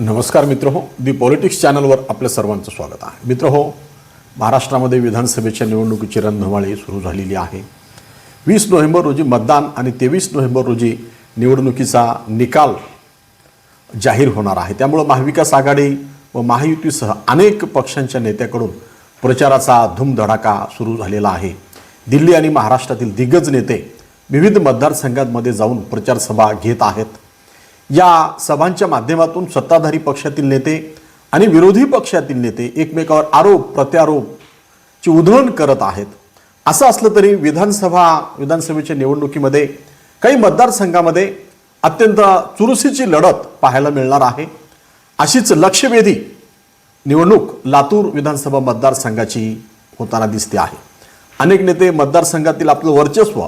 नमस्कार मित्र हो दी पॉलिटिक्स चॅनलवर आपल्या सर्वांचं स्वागत आहे. मित्र हो महाराष्ट्रामध्ये विधानसभेच्या निवडणुकीची रणधुमाळी सुरू झालेली आहे. वीस नोव्हेंबर रोजी मतदान आणि तेवीस नोव्हेंबर रोजी निवडणुकीचा निकाल जाहीर होणार आहे. त्यामुळं महाविकास आघाडी व महायुतीसह अनेक पक्षांच्या नेत्याकडून प्रचाराचा धूमधडाका सुरू झालेला आहे. दिल्ली आणि महाराष्ट्रातील दिग्गज नेते विविध मतदारसंघांमध्ये जाऊन प्रचारसभा घेत आहेत. या सभांच्या माध्यमातून सत्ताधारी पक्षातील नेते आणि विरोधी पक्षातील नेते एकमेकावर आरोप प्रत्यारोपची उधळण करत आहेत. असं असलं तरी विधानसभा विधानसभेच्या निवडणुकीमध्ये काही मतदारसंघामध्ये अत्यंत चुरशीची लढत पाहायला मिळणार आहे. अशीच लक्षवेधी निवडणूक लातूर विधानसभा मतदारसंघाची होताना दिसते आहे. अनेक नेते मतदारसंघातील आपलं वर्चस्व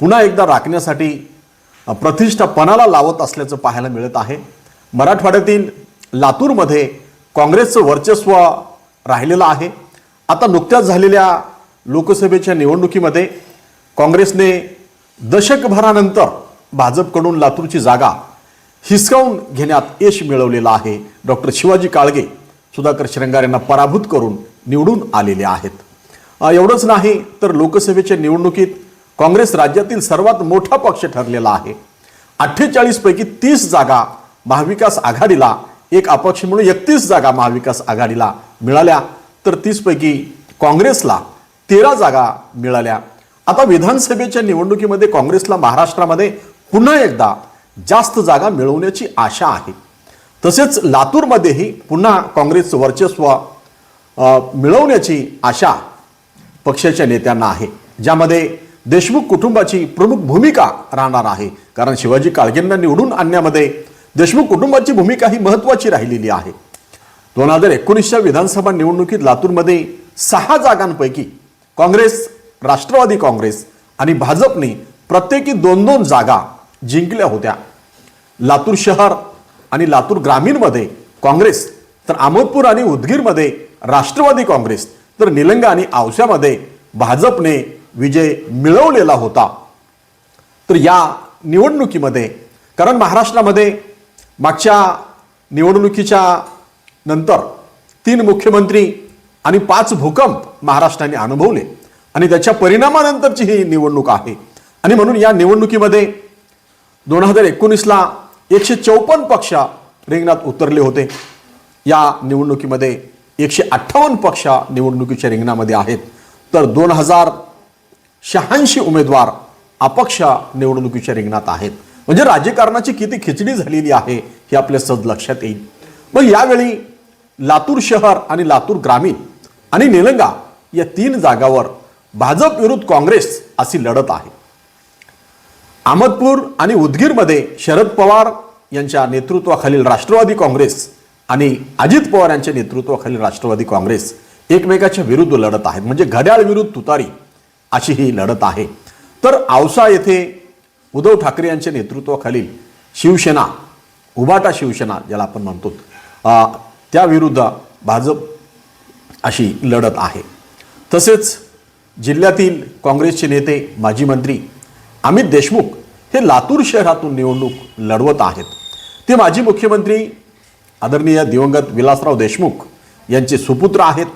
पुन्हा एकदा राखण्यासाठी प्रतिष्ठापणाला लावत असल्याचं पाहायला मिळत आहे. मराठवाड्यातील लातूरमध्ये काँग्रेसचं वर्चस्व राहिलेलं आहे. आता नुकत्याच झालेल्या लोकसभेच्या निवडणुकीमध्ये काँग्रेसने दशकभरानंतर भाजपकडून लातूरची जागा हिसकावून घेण्यात यश मिळवलेलं आहे. डॉक्टर शिवाजी काळगे सुधाकर श्रंगार यांना पराभूत करून निवडून आलेले आहेत. एवढंच नाही तर लोकसभेच्या निवडणुकीत काँग्रेस राज्यातील सर्वात मोठा पक्ष ठरलेला आहे. अठ्ठेचाळीसपैकी तीस जागा महाविकास आघाडीला एक अपक्ष म्हणून एकतीस जागा महाविकास आघाडीला मिळाल्या. तर तीसपैकी काँग्रेसला तेरा जागा मिळाल्या. आता विधानसभेच्या निवडणुकीमध्ये काँग्रेसला महाराष्ट्रामध्ये पुन्हा एकदा जास्त जागा मिळवण्याची आशा आहे. तसेच लातूरमध्येही पुन्हा काँग्रेसचं वर्चस्व मिळवण्याची आशा पक्षाच्या नेत्यांना आहे. ज्यामध्ये देशमुख कुटुंबाची प्रमुख भूमिका राहणार आहे. कारण शिवाजी काळगेंना निवडून आणण्यामध्ये देशमुख कुटुंबाची भूमिका ही महत्त्वाची राहिलेली आहे. दोन हजार एकोणीसच्या विधानसभा निवडणुकीत लातूरमध्ये सहा जागांपैकी काँग्रेस राष्ट्रवादी काँग्रेस आणि भाजपने प्रत्येकी दोन दोन जागा जिंकल्या होत्या. लातूर शहर आणि लातूर ग्रामीणमध्ये काँग्रेस तर आमोदपूर आणि उदगीरमध्ये राष्ट्रवादी काँग्रेस तर निलंगा आणि आवश्यामध्ये भाजपने विजय मिळवलेला होता. तर या निवडणुकीमध्ये कारण महाराष्ट्रामध्ये मागच्या निवडणुकीच्या नंतर तीन मुख्यमंत्री आणि पाच भूकंप महाराष्ट्राने अनुभवले. आणि त्याच्या परिणामानंतरची ही निवडणूक आहे. आणि म्हणून या निवडणुकीमध्ये दोन हजार एकोणीसला एकशे चौपन्न पक्ष रिंगणात उतरले होते. या निवडणुकीमध्ये एकशे अठ्ठावन्न पक्ष निवडणुकीच्या रिंगणामध्ये आहेत. तर दोन हजार शहाऐंशी उमेदवार अपक्ष निवडणुकीच्या रिंगणात आहेत. म्हणजे राजकारणाची किती खिचडी झालेली आहे हे आपल्या सज लक्षात येईल. मग यावेळी लातूर शहर आणि लातूर ग्रामीण आणि निलंगा या तीन जागावर भाजप विरुद्ध काँग्रेस अशी लढत आहे. अहमदपूर आणि उदगीरमध्ये शरद पवार यांच्या नेतृत्वाखालील राष्ट्रवादी काँग्रेस आणि अजित पवार यांच्या नेतृत्वाखालील राष्ट्रवादी काँग्रेस एकमेकाच्या विरुद्ध लढत आहेत. म्हणजे घड्याळ विरुद्ध तुतारी अशी ही लढत आहे. तर औसा येथे उद्धव ठाकरे यांच्या नेतृत्वाखालील शिवसेना उबाटा शिवसेना ज्याला आपण म्हणतो त्याविरुद्ध भाजप अशी लढत आहे. तसेच जिल्ह्यातील काँग्रेसचे नेते माजी मंत्री अमित देशमुख हे लातूर शहरातून निवडणूक लढवत आहेत. ते माजी मुख्यमंत्री आदरणीय दिवंगत विलासराव देशमुख यांचे सुपुत्र आहेत.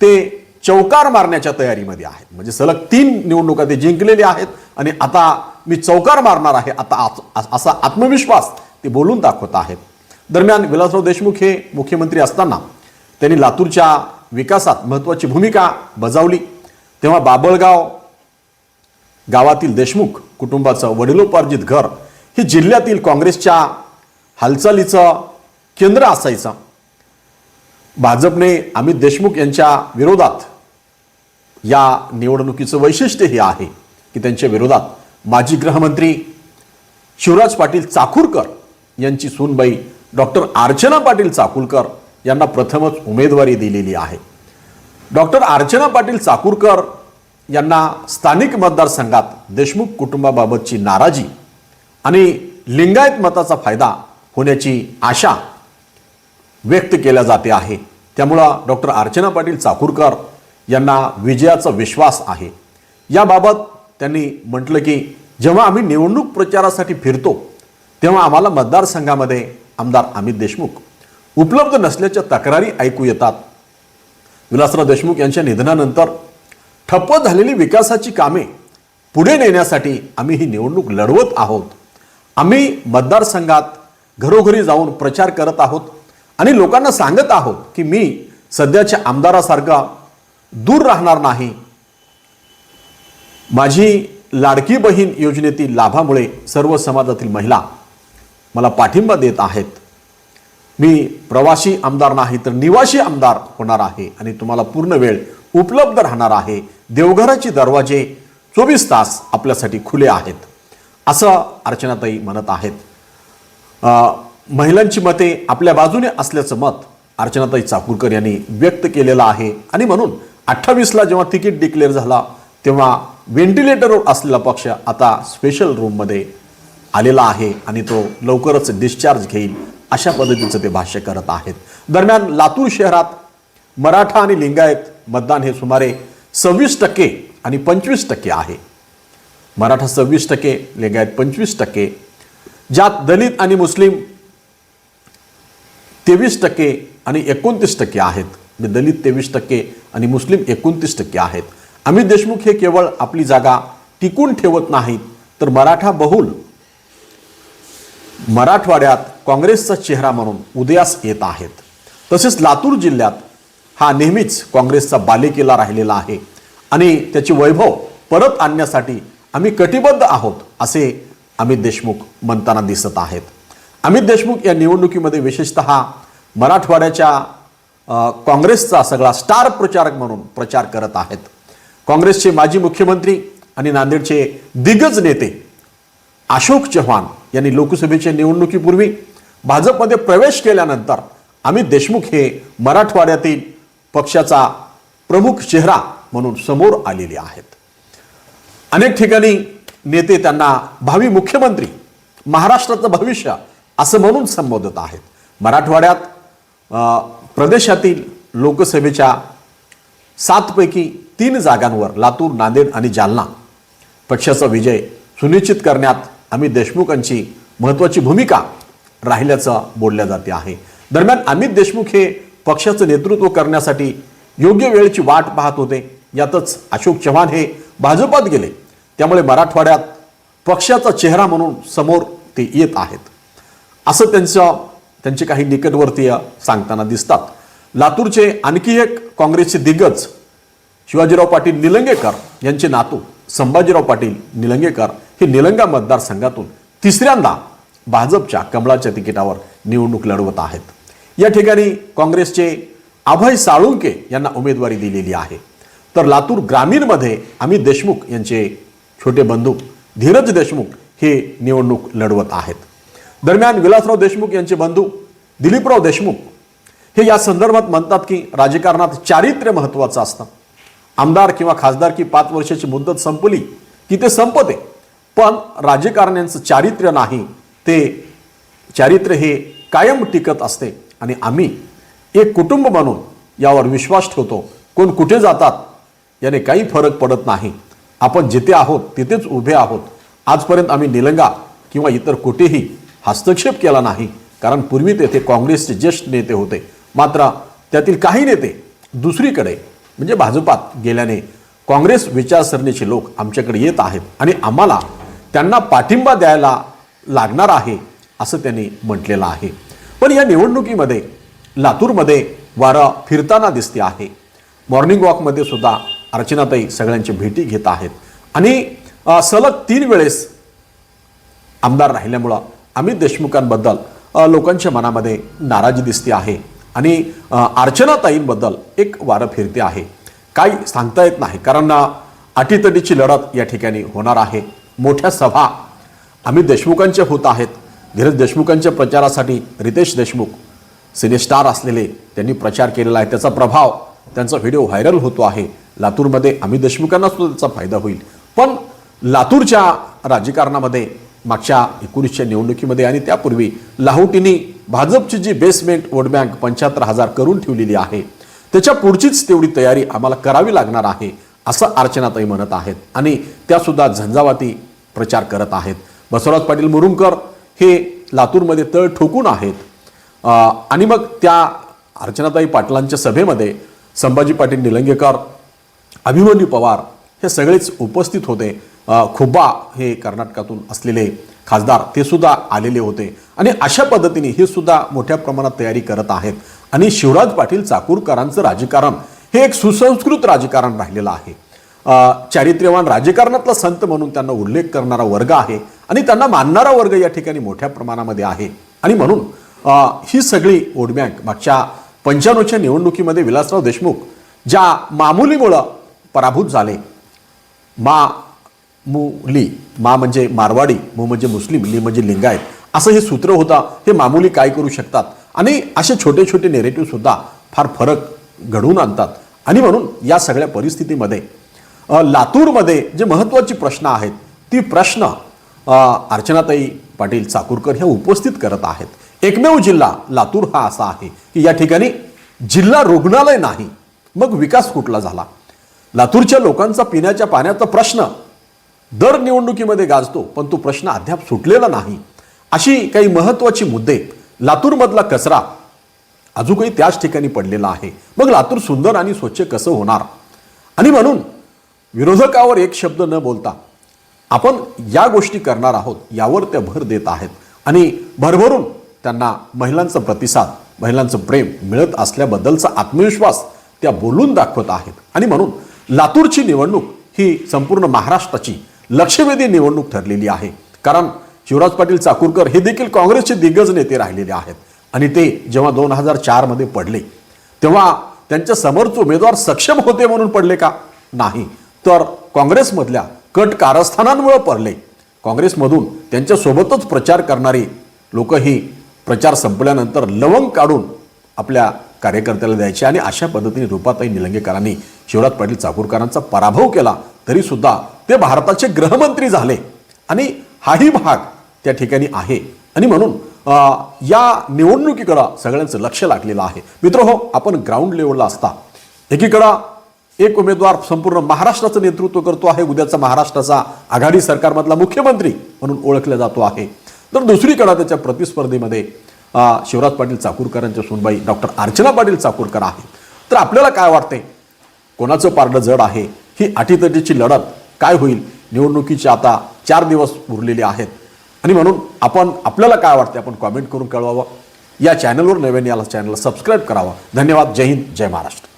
ते चौकार मारण्याच्या तयारीमध्ये आहेत. म्हणजे सलग तीन निवडणुका ते जिंकलेले आहेत आणि आता मी चौकार मारणार आहे आता असा आत्मविश्वास ते बोलून दाखवत आहेत. दरम्यान विलासराव देशमुख हे मुख्यमंत्री असताना त्यांनी लातूरच्या विकासात महत्त्वाची भूमिका बजावली. तेव्हा बाबळगाव गावातील देशमुख कुटुंबाचं वडिलोपार्जित घर हे जिल्ह्यातील काँग्रेसच्या हालचालीचं केंद्र असायचं. भाजपने अमित देशमुख यांच्या विरोधात या निवडणुकीचं वैशिष्ट्य हे आहे की त्यांच्या विरोधात माजी गृहमंत्री शिवराज पाटील चाकूरकर यांची सूनबाई डॉक्टर अर्चना पाटील चाकूरकर यांना प्रथमच उमेदवारी दिलेली आहे. डॉक्टर अर्चना पाटील चाकूरकर यांना स्थानिक मतदारसंघात देशमुख कुटुंबाबाबतची नाराजी आणि लिंगायत मताचा फायदा होण्याची आशा व्यक्त केल्या जाते आहे. त्यामुळं डॉक्टर अर्चना पाटील चाकूरकर यांना विजयाचा विश्वास आहे. याबाबत त्यांनी म्हटलं की जेव्हा आम्ही निवडणूक प्रचारासाठी फिरतो तेव्हा आम्हाला मतदारसंघामध्ये आमदार अमित देशमुख उपलब्ध नसल्याच्या तक्रारी ऐकू येतात. विलासराव देशमुख यांच्या निधनानंतर ठप्प झालेली विकासाची कामे पुढे नेण्यासाठी आम्ही ही निवडणूक लढवत आहोत. आम्ही मतदारसंघात घरोघरी जाऊन प्रचार करत आहोत आणि लोकांना सांगत आहोत की मी सध्याच्या आमदारासारखा दूर राहणार नाही. माझी लाडकी बहीण योजनेतील लाभामुळे सर्व समाजातील महिला मला पाठिंबा देत आहेत. मी प्रवासी आमदार नाही तर निवासी आमदार होणार आहे आणि तुम्हाला पूर्ण वेळ उपलब्ध राहणार आहे. देवघराचे दरवाजे चोवीस तास आपल्यासाठी खुले आहेत. असं अर्चनाताई म्हणत आहेत. महिलांची मते आपल्या बाजूने असल्याचं मत अर्चनाताई चाकूरकर यांनी व्यक्त केलेलं आहे आणि म्हणून अठ्ठावीसला जेव्हा तिकीट डिक्लेअर झाला तेव्हा व्हेंटिलेटरवर असलेला पक्ष आता स्पेशल रूममध्ये आलेला आहे आणि तो लवकरच डिस्चार्ज घेईल अशा पद्धतीचं ते भाष्य करत आहेत. दरम्यान लातूर शहरात मराठा आणि लिंगायत मतदान हे सुमारे सव्वीस टक्के आणि पंचवीस टक्के आहे. मराठा सव्वीस टक्के लिंगायत पंचवीस टक्के ज्यात दलित आणि मुस्लिम तेवीस टक्के आणि एकोणतीस टक्के आहेत. दलित तेवीस टक्के आणि मुस्लिम एकोणतीस टक्के आहेत. अमित देशमुख हे केवळ आपली जागा टिकून ठेवत नाहीत तर मराठा बहुल मराठवाड्यात काँग्रेसचा चेहरा म्हणून उदयास येत आहेत. तसेच लातूर जिल्ह्यात हा नेहमीच काँग्रेसचा बालेकिल्ला राहिलेला आहे आणि त्याचे वैभव परत आणण्यासाठी आम्ही कटिबद्ध आहोत असे अमित देशमुख म्हणताना दिसत आहेत. अमित देशमुख या निवडणुकीमध्ये विशेषतः मराठवाड्याच्या काँग्रेसचा सगळा स्टार प्रचारक म्हणून प्रचार करत आहेत. काँग्रेसचे माजी मुख्यमंत्री आणि नांदेडचे दिग्गज नेते अशोक चव्हाण यांनी लोकसभेच्या निवडणुकीपूर्वी भाजपमध्ये प्रवेश केल्यानंतर अमित देशमुख हे मराठवाड्यातील पक्षाचा प्रमुख चेहरा म्हणून समोर आलेले आहेत. अनेक ठिकाणी नेते त्यांना भावी मुख्यमंत्री महाराष्ट्राचं भविष्य असं म्हणून संबोधत आहेत. मराठवाड्यात प्रदेशातील लोकसभेच्या सातपैकी तीन जागांवर लातूर नांदेड आणि जालना पक्षाचा विजय सुनिश्चित करण्यात अमित देशमुखांची महत्त्वाची भूमिका राहिल्याचं बोलल्या जाते आहे. दरम्यान अमित देशमुख हे पक्षाचं नेतृत्व करण्यासाठी योग्य वेळेची वाट पाहत होते. यातच अशोक चव्हाण हे भाजपात गेले. त्यामुळे मराठवाड्यात पक्षाचा चेहरा म्हणून समोर ते येत आहेत. असं त्यांचं त्यांचे काही निकटवर्तीय सांगताना दिसतात. लातूरचे आणखी एक काँग्रेसचे दिग्गज शिवाजीराव पाटील निलंगेकर यांचे नातू संभाजीराव पाटील निलंगेकर हे निलंगा मतदारसंघातून तिसऱ्यांदा भाजपच्या कमळाच्या तिकिटावर निवडणूक लढवत आहेत. या ठिकाणी काँग्रेसचे अभय साळुंके यांना उमेदवारी दिलेली आहे. तर लातूर ग्रामीणमध्ये अमित देशमुख यांचे छोटे बंधू धीरज देशमुख हे निवडणूक लढवत आहेत. दरम्यान विलासराव देशमुख यांचे बंधू दिलीपराव देशमुख हे या संदर्भात म्हणतात की राजकारणात चारित्र्य महत्त्वाचं असतं. आमदार किंवा खासदार की पाच वर्षाची मुदत संपली की ते संपते. पण राजकारण्यांचं चारित्र्य नाही ते चारित्र्य हे कायम टिकत असते. आणि आम्ही एक कुटुंब म्हणून यावर विश्वास ठेवतो. कोण कुठे जातात याने काही फरक पडत नाही. आपण जिथे आहोत तिथेच उभे आहोत. आजपर्यंत आम्ही निलंगा किंवा इतर कुठेही हस्तक्षेप केला नाही. कारण पूर्वी तेथे काँग्रेसचे ज्येष्ठ नेते होते. मात्र त्यातील काही नेते दुसरीकडे म्हणजे भाजपात गेल्याने काँग्रेस विचारसरणीचे लोक आमच्याकडे येत आहेत आणि आम्हाला त्यांना पाठिंबा द्यायला लागणार आहे असं त्यांनी म्हटलेलं आहे. पण या निवडणुकीमध्ये लातूरमध्ये वारं फिरताना दिसते आहे. मॉर्निंग वॉकमध्ये सुद्धा अर्चनाताई सगळ्यांची भेटी घेत आहेत. आणि सलग तीन वेळेस आमदार राहिल्यामुळं अमित देशमुखांबद्दल लोकांच्या मनामध्ये नाराजी दिसते आहे आणि अर्चनाताईंबद्दल एक वारं फिरते आहे. काही सांगता येत नाही कारण अटीतटीची लढत या ठिकाणी होणार आहे. मोठ्या सभा अमित देशमुखांच्या होत आहेत. धीरज देशमुखांच्या प्रचारासाठी रितेश देशमुख सिनेस्टार असलेले त्यांनी प्रचार केलेला आहे. त्याचा प्रभाव त्यांचा व्हिडिओ व्हायरल होतो आहे. लातूरमध्ये अमित देशमुखांना सुद्धा त्याचा फायदा होईल. पण लातूरच्या राजकारणामध्ये मागच्या एकोणीसच्या निवडणुकीमध्ये आणि त्यापूर्वी लाहोटीनी भाजपची जी बेसमेंट वोट बँक पंच्याहत्तर हजार करून ठेवलेली आहे त्याच्या पुढचीच तेवढी तयारी आम्हाला करावी लागणार आहे असं अर्चनाताई म्हणत आहेत. आणि त्यासुद्धा झंझावाती प्रचार करत आहेत. बसवराज पाटील मुरुमकर हे लातूरमध्ये तळ ठोकून आहेत. आणि मग त्या अर्चनाताई पाटलांच्या सभेमध्ये संभाजी पाटील निलंगेकर अभिमन्यू पवार हे सगळेच उपस्थित होते. अ, खुब्बा हे कर्नाटकातून असलेले खासदार ते सुद्धा आलेले होते. आणि अशा पद्धतीने हे सुद्धा मोठ्या प्रमाणात तयारी करत आहेत. आणि शिवराज पाटील चाकूरकरांचं राजकारण हे एक सुसंस्कृत राजकारण राहिलेलं आहे. चारित्र्यवान राजकारणातला संत म्हणून त्यांना उल्लेख करणारा वर्ग आहे आणि त्यांना मानणारा वर्ग या ठिकाणी मोठ्या प्रमाणामध्ये आहे. आणि म्हणून ही सगळी वोट बँक मागच्या पंच्याण्णवच्या निवडणुकीमध्ये विलासराव देशमुख ज्या मामुलीमुळं पराभूत झाले मा मुली मा म्हणजे मारवाडी मु म्हणजे मुस्लिम ली म्हणजे लिंगायत. असं हे सूत्र होता हे मामुली काय करू शकतात? आणि असे छोटे छोटे नेरेटिव्ह सुद्धा फार फरक घडवून आणतात. आणि म्हणून या सगळ्या परिस्थितीमध्ये लातूरमध्ये जे महत्त्वाची प्रश्न आहेत ती प्रश्न अर्चनाताई पाटील चाकूरकर हे उपस्थित करत आहेत. एकमेव जिल्हा लातूर हा असा आहे की या ठिकाणी जिल्हा रुग्णालय नाही मग विकास कुठला झाला? लातूरच्या लोकांचा पिण्याच्या पाण्याचा प्रश्न दर निवडणुकीमध्ये गाजतो पण तो प्रश्न अद्याप सुटलेला नाही. अशी काही महत्त्वाची मुद्दे लातूरमधला कचरा अजूनही त्याच ठिकाणी पडलेला आहे. मग लातूर सुंदर आणि स्वच्छ कसं होणार? आणि म्हणून विरोधकावर एक शब्द न बोलता आपण या गोष्टी करणार आहोत यावर त्या भर देत आहेत. आणि भरभरून त्यांना महिलांचा प्रतिसाद महिलांचं प्रेम मिळत असल्याबद्दलचा आत्मविश्वास त्या बोलून दाखवत आहेत. आणि म्हणून लातूरची निवडणूक ही संपूर्ण महाराष्ट्राची लक्षवेधी निवडणूक ठरलेली आहे. कारण शिवराज पाटील चाकूरकर हे देखील काँग्रेसचे दिग्गज नेते राहिलेले आहेत. आणि ते जेव्हा दोन हजार चारमध्ये पडले तेव्हा त्यांच्या समोरचे उमेदवार सक्षम होते म्हणून पडले का? नाही. तर काँग्रेसमधल्या कट कारस्थानांमुळे पडले. काँग्रेसमधून त्यांच्यासोबतच प्रचार करणारी लोकही प्रचार संपल्यानंतर लवंग काढून आपल्या कार्यकर्त्याला द्यायचे आणि अशा पद्धतीने रुपाताई निलंगेकरांनी शिवराज पाटील चाकूरकरांचा पराभव केला तरी सुद्धा ते भारताचे गृहमंत्री झाले. आणि हाही भाग त्या ठिकाणी आहे. आणि म्हणून या निवडणुकीकडं सगळ्यांचं लक्ष लागलेलं आहे. मित्र हो आपण ग्राउंड लेवलला असता. एकीकडं एक उमेदवार संपूर्ण महाराष्ट्राचं नेतृत्व करतो आहे उद्याचा महाराष्ट्राचा आघाडी सरकारमधला मुख्यमंत्री म्हणून ओळखला जातो आहे. तर दुसरीकडं त्याच्या प्रतिस्पर्धेमध्ये शिवराज पाटील चाकूरकरांच्या सुनबाई डॉक्टर अर्चना पाटील चाकूरकर आहे. तर आपल्याला काय वाटते कोणाचं पारडं जड आहे? ही अटीतटीची लढत काय होईल? निवडणुकीचे आता चार दिवस उरलेले आहेत. आणि म्हणून आपण आपल्याला काय वाटते आपण कॉमेंट करून कळवावं. या चॅनलवर नव्याने याला चॅनलला सबस्क्राईब करावं. धन्यवाद. जय हिंद. जय महाराष्ट्र.